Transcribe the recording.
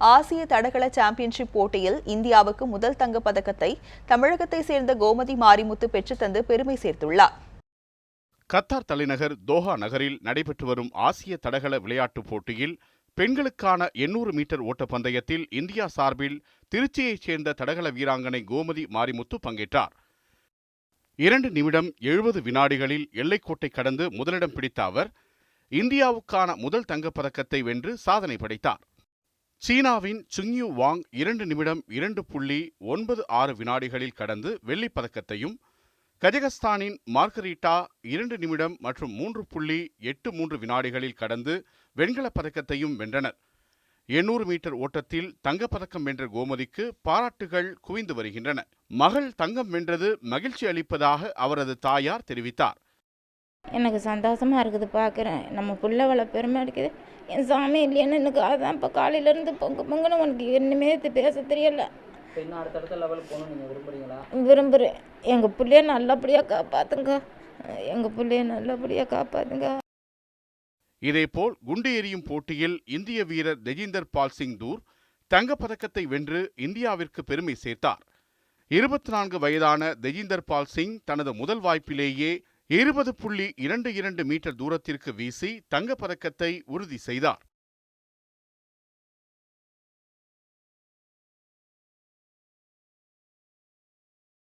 ஆசிய தடகள சாம்பியன்ஷிப் போட்டியில் இந்தியாவுக்கு முதல் தங்கப் பதக்கத்தை தமிழகத்தை சேர்ந்த கோமதி மாரிமுத்து பெற்றுத்தந்து பெருமை சேர்த்துள்ளார். கத்தார் தலைநகர் தோஹா நகரில் நடைபெற்று வரும் ஆசிய தடகள விளையாட்டுப் போட்டியில் பெண்களுக்கான 800 மீட்டர் ஓட்டப்பந்தயத்தில் இந்தியா சார்பில் திருச்சியைச் சேர்ந்த தடகள வீராங்கனை கோமதி மாரிமுத்து பங்கேற்றார். இரண்டு நிமிடம் எழுபது வினாடிகளில் எல்லைக்கோட்டை கடந்து முதலிடம் பிடித்த அவர் இந்தியாவுக்கான முதல் தங்கப் பதக்கத்தை வென்று சாதனை படைத்தார். சீனாவின் சுங்யூ வாங் இரண்டு நிமிடம் இரண்டு புள்ளி ஒன்பது ஆறு வினாடிகளில் கடந்து வெள்ளிப் பதக்கத்தையும் கஜகஸ்தானின் மார்கரீட்டா இரண்டு நிமிடம் மற்றும் மூன்று புள்ளி எட்டு மூன்று வினாடிகளில் கடந்து வெண்கலப் பதக்கத்தையும் வென்றனர். எண்ணூறு மீட்டர் ஓட்டத்தில் தங்கப்பதக்கம் வென்ற கோமதிக்கு பாராட்டுகள் குவிந்து வருகின்றன. மகள் தங்கம் வென்றது மகிழ்ச்சி அளிப்பதாக அவரது தாயார் தெரிவித்தார். எனக்கு சந்தோஷமா இருக்குது பார்க்குறேன். நம்ம புள்ள வள பெருமை அடிக்குது. என் சாமி இல்லைன்னு எனக்கு அதான் இப்போ காலையிலேருந்து பொங்கு பொங்குன்னு உனக்கு என்னமே பேச தெரியல. விரும்புகிறேன் எங்கள் புள்ளைய நல்லபடியாக காப்பாற்றுங்க எங்கள் புள்ளைய நல்லபடியாக காப்பாற்றுங்க இதேபோல் குண்டு எறியும் போட்டியில் இந்திய வீரர் தெஜிந்தர் பால் சிங் தூர் தங்கப்பதக்கத்தை வென்று இந்தியாவிற்கு பெருமை சேர்த்தார். இருபத்தி நான்கு வயதான தெஜிந்தர் பால் சிங் தனது முதல் வாய்ப்பிலேயே இருபது புள்ளி இரண்டு இரண்டு மீட்டர் தூரத்திற்கு வீசி தங்கப்பதக்கத்தை உறுதி செய்தார்.